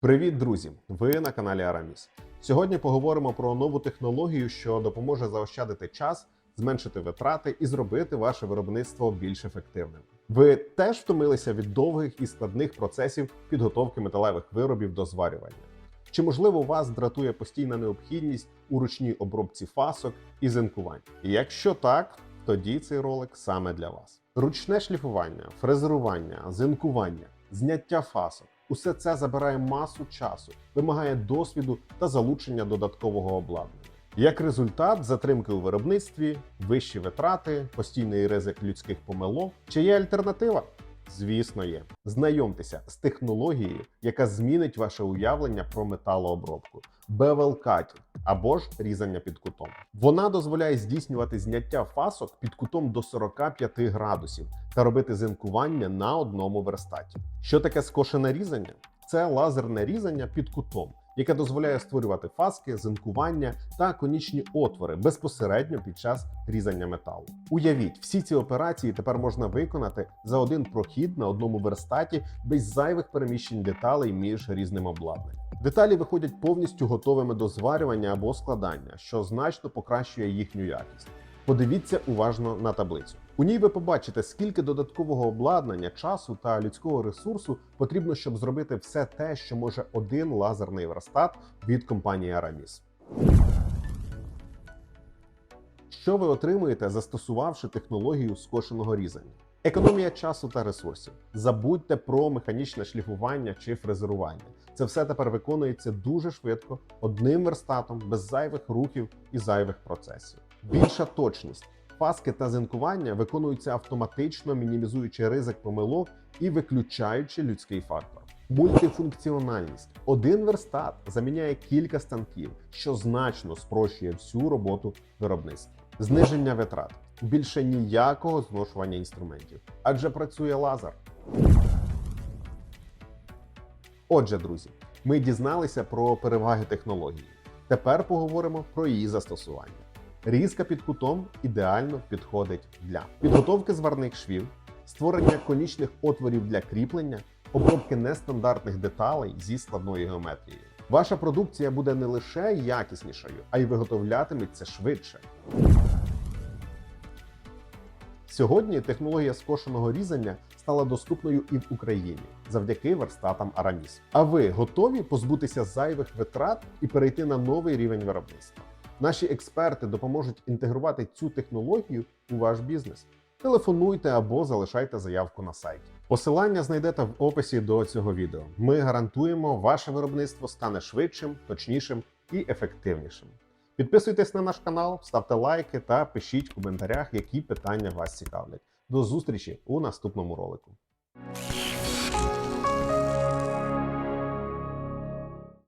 Привіт, друзі! Ви на каналі Араміс. Сьогодні поговоримо про нову технологію, що допоможе заощадити час, зменшити витрати і зробити ваше виробництво більш ефективним. Ви теж втомилися від довгих і складних процесів підготовки металевих виробів до зварювання. Чи можливо вас дратує постійна необхідність у ручній обробці фасок і зинкувань? Якщо так, тоді цей ролик саме для вас. Ручне шліфування, фрезерування, зинкування, зняття фасок усе це забирає масу часу, вимагає досвіду та залучення додаткового обладнання. Як результат, затримки у виробництві, вищі витрати, постійний ризик людських помилок. Чи є альтернатива? Звісно, є. Знайомтеся з технологією, яка змінить ваше уявлення про металообробку Cutting або ж різання під кутом. Вона дозволяє здійснювати зняття фасок під кутом до 45 градусів та робити зинкування на одному верстаті. Що таке скошене різання? Це лазерне різання під кутом, яке дозволяє створювати фаски, зинкування та конічні отвори безпосередньо під час різання металу. Уявіть, всі ці операції тепер можна виконати за один прохід на одному верстаті без зайвих переміщень деталей між різним обладнанням. Деталі виходять повністю готовими до зварювання або складання, що значно покращує їхню якість. Подивіться уважно на таблицю. У ній ви побачите, скільки додаткового обладнання, часу та людського ресурсу потрібно, щоб зробити все те, що може один лазерний верстат від компанії Aramis. Що ви отримуєте, застосувавши технологію скошеного різання? Економія часу та ресурсів. Забудьте про механічне шліфування чи фрезерування. Це все тепер виконується дуже швидко, одним верстатом, без зайвих рухів і зайвих процесів. Більша точність. Фаски та зинкування виконуються автоматично, мінімізуючи ризик помилок і виключаючи людський фактор. Мультифункціональність. Один верстат заміняє кілька станків, що значно спрощує всю роботу виробництва. Зниження витрат. Більше ніякого зношування інструментів, адже працює лазер. Отже, друзі, ми дізналися про переваги технології. Тепер поговоримо про її застосування. Різка під кутом ідеально підходить для підготовки зварних швів, створення конічних отворів для кріплення, обробки нестандартних деталей зі складною геометрією. Ваша продукція буде не лише якіснішою, а й виготовлятиметься швидше. Сьогодні технологія скошеного різання стала доступною і в Україні завдяки верстатам Араміс. А ви готові позбутися зайвих витрат і перейти на новий рівень виробництва? Наші експерти допоможуть інтегрувати цю технологію у ваш бізнес. Телефонуйте або залишайте заявку на сайті. Посилання знайдете в описі до цього відео. Ми гарантуємо, ваше виробництво стане швидшим, точнішим і ефективнішим. Підписуйтесь на наш канал, ставте лайки та пишіть в коментарях, які питання вас цікавлять. До зустрічі у наступному ролику.